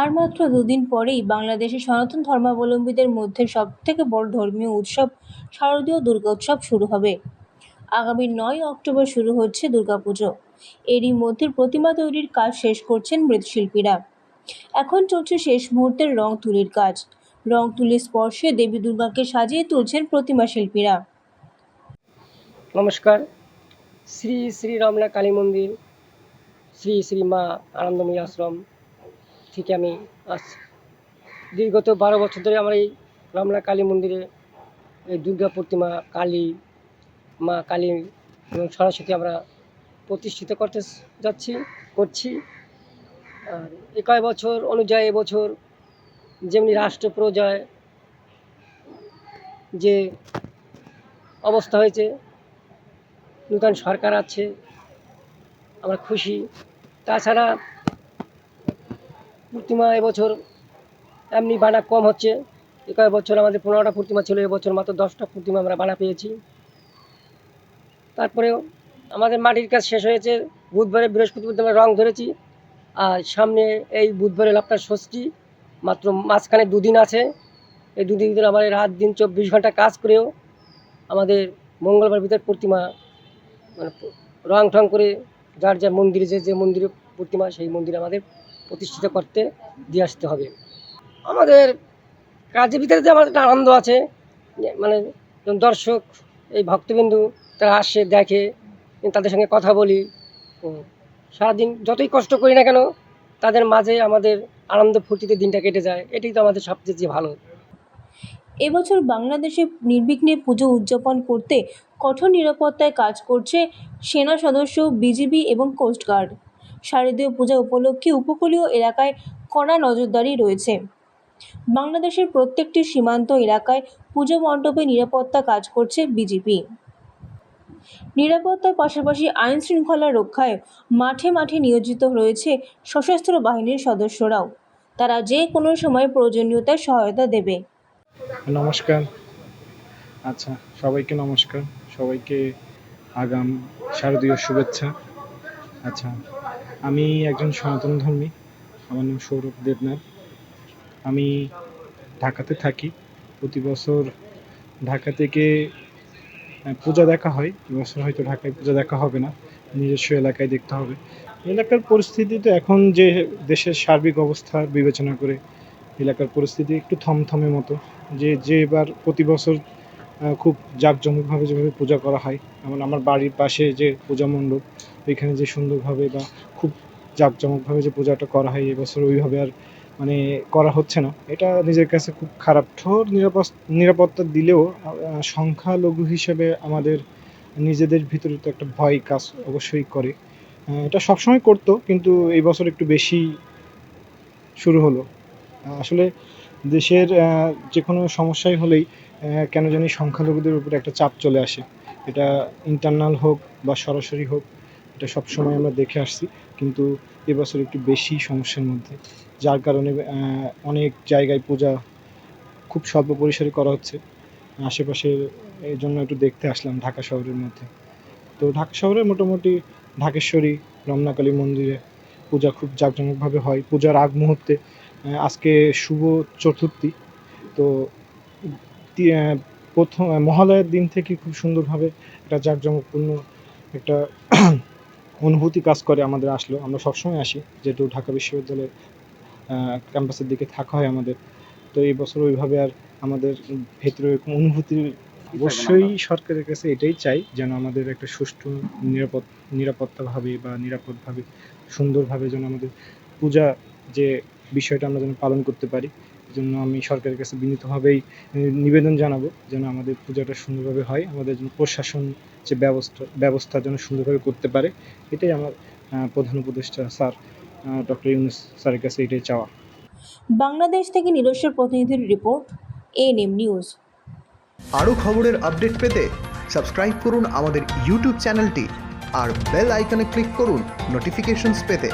আর মাত্র দুদিন পরেই বাংলাদেশের সনাতন ধর্মাবলম্বীদের মধ্যে সবথেকে বড় ধর্মীয় উৎসব শারদীয় দুর্গোৎসব শুরু হবে। আগামী নয় অক্টোবর শুরু হচ্ছে দুর্গাপুজো। এরই মধ্যে প্রতিমা তৈরির কাজ শেষ করছেন মৃৎশিল্পীরা। এখন চলছে শেষ মুহূর্তের রং তুলির কাজ। রং তুলির স্পর্শে দেবী দুর্গাকে সাজিয়ে তুলছেন প্রতিমা শিল্পীরা। নমস্কার। শ্রী শ্রী রমনা কালী মন্দির, শ্রী শ্রী মা আনন্দময়ী আশ্রম থেকে আমি আজ দীর্ঘত বারো বছর ধরে আমার এই রমনা কালী মন্দিরে, এই দুর্গা প্রতিমা, কালী, মা কালী এবং সরস্বতী আমরা প্রতিষ্ঠিত করতে যাচ্ছি, করছি। আর এ বছর অনুযায়ী এবছর যেমনি রাষ্ট্র প্রজায় যে অবস্থা হয়েছে, নূতন সরকার আছে, আমরা খুশি। তাছাড়া প্রতিমা এবছর এমনি বানা কম হচ্ছে। এ কয়েক বছর আমাদের পনেরোটা প্রতিমা ছিল, এবছর মাত্র দশটা প্রতিমা আমরা বানা পেয়েছি। তারপরেও আমাদের মাটির কাজ শেষ হয়েছে। বুধবারে বৃহস্পতিবার আমরা রং ধরেছি। আর সামনে এই বুধবারে আপনার ষষ্ঠী, মাত্র মাঝখানে দুদিন আছে। এই দুদিন ধরে আমাদের রাত দিন চব্বিশ ঘণ্টা কাজ করেও আমাদের মঙ্গলবার ভিতর প্রতিমা মানে রং টং করে যার যার মন্দিরে যে যে মন্দিরে প্রতিমা, সেই মন্দিরে আমাদের প্রতিষ্ঠিত করতে দিয়ে আসতে হবে। আমাদের কাজের ভিতরে যে আমাদের আনন্দ আছে মানে দর্শক, এই ভক্তবিন্দু, তারা আসে, দেখে তাদের সঙ্গে কথা বলি। সারাদিন যতই কষ্ট করি না কেন, তাদের মাঝে আমাদের আনন্দ ফুর্তিতে দিনটা কেটে যায়। এটাই তো আমাদের সবচেয়ে ভালো। এবছর বাংলাদেশে নির্বিঘ্নে পুজো উদযাপন করতে কঠোর নিরাপত্তায় কাজ করছে সেনা সদস্য, বিজিবি এবং কোস্টগার্ড শারদীয় পূজা উপলক্ষে উপকূলীয় এলাকায় কড়া নজরদারি রয়েছে। বাংলাদেশের প্রত্যেকটি সীমান্ত এলাকায় পুজো মণ্ডপে নিরাপত্তা কাজ করছে বিজেপি। নিরাপত্তার পাশাপাশি আইন শৃঙ্খলা রক্ষায় মাঠে মাঠে নিয়োজিত রয়েছে সশস্ত্র বাহিনীর সদস্যরাও। তারা যে কোনো সময় প্রয়োজনীয়তায় সহায়তা দেবে। নমস্কার। আচ্ছা সবাইকে নমস্কার। সবাইকে আগাম শারদীয় শুভেচ্ছা। আচ্ছা আমি একজন সনাতন ধর্মী। আমার নাম সৌরভ দেবনাথ। আমি ঢাকাতে থাকি। প্রতি বছর ঢাকা থেকে পূজা দেখা হয়। এবছর হয়তো ঢাকায় পূজা দেখা হবে না। নিজস্ব এলাকায় দেখতে হবে। এলাকার পরিস্থিতি তো এখন যে দেশের সার্বিক অবস্থা বিবেচনা করে এলাকার পরিস্থিতি একটু থমথমে মতো। যে যে এবার প্রতি বছর খুব জাঁকজমকভাবে যেভাবে পূজা করা হয়, যেমন আমার বাড়ির পাশে যে পূজা মণ্ডপ ওইখানে যে সুন্দরভাবে বা জাঁকজমকভাবে যে পূজাটা করা হয় এবছর ওইভাবে আর মানে করা হচ্ছে না। এটা নিজের কাছে খুব খারাপ। ঠোর নিরাপত্তা দিলেও সংখ্যালঘু হিসেবে আমাদের নিজেদের ভিতরে তো একটা ভয় কাজ অবশ্যই করে। এটা সবসময় করতো, কিন্তু এই বছর একটু বেশি শুরু হলো। আসলে দেশের যে কোনো সমস্যাই হলেই কেন জানি সংখ্যালঘুদের উপরে একটা চাপ চলে আসে। এটা ইন্টারনাল হোক বা সরাসরি হোক এটা সবসময় আমরা দেখে আসছি, কিন্তু এবছর একটু বেশি সমস্যার মধ্যে, যার কারণে অনেক জায়গায় পূজা খুব স্বল্প পরিসরে করা হচ্ছে। আশেপাশের এই জন্য একটু দেখতে আসলাম ঢাকা শহরের মধ্যে। তো ঢাকা শহরে মোটামুটি ঢাকেশ্বরী, রমনাকালী মন্দিরে পূজা খুব জাঁকজমকভাবে হয়। পূজার আগ মুহূর্তে আজকে শুভ চতুর্থী, তো প্রথম, মহালয়ার দিন থেকে খুব সুন্দরভাবে একটা জাঁকজমকপূর্ণ একটা অনুভূতি কাজ করে আমাদের আসলো আমরা সবসময় আসি যেহেতু ঢাকা বিশ্ববিদ্যালয়ের ক্যাম্পাসের দিকে থাকা হয় আমাদের। তো এই বছর ওইভাবে আর আমাদের ভেতরে এরকম অনুভূতি অবশ্যই সরকারের কাছে এটাই চাই যেন আমাদের একটা সুষ্ঠু নিরাপদ নিরাপত্তাভাবে বা নিরাপদভাবে সুন্দরভাবে যেন আমাদের পূজা যে বিষয়টা আমরা যেন পালন করতে পারি। জন্য আমি সরকারের কাছে বিনীতভাবেই নিবেদন জানাব যেন আমাদের পূজাটা সুন্দরভাবে হয় আমাদের যেন প্রশাসন যে ব্যবস্থা ব্যবস্থা যেন সুন্দরভাবে করতে পারে এটাই আমার প্রধান উপদেষ্টা স্যার ডক্টর ইউনুস স্যারের কাছে এটাই চাওয়া। বাংলাদেশ থেকে নিজস্ব প্রতিনিধির রিপোর্ট এএনএম নিউজ। আরও খবরের আপডেট পেতে সাবস্ক্রাইব করুন আমাদের ইউটিউব চ্যানেলটি আর বেল আইকনে ক্লিক করুন নোটিফিকেশনস পেতে।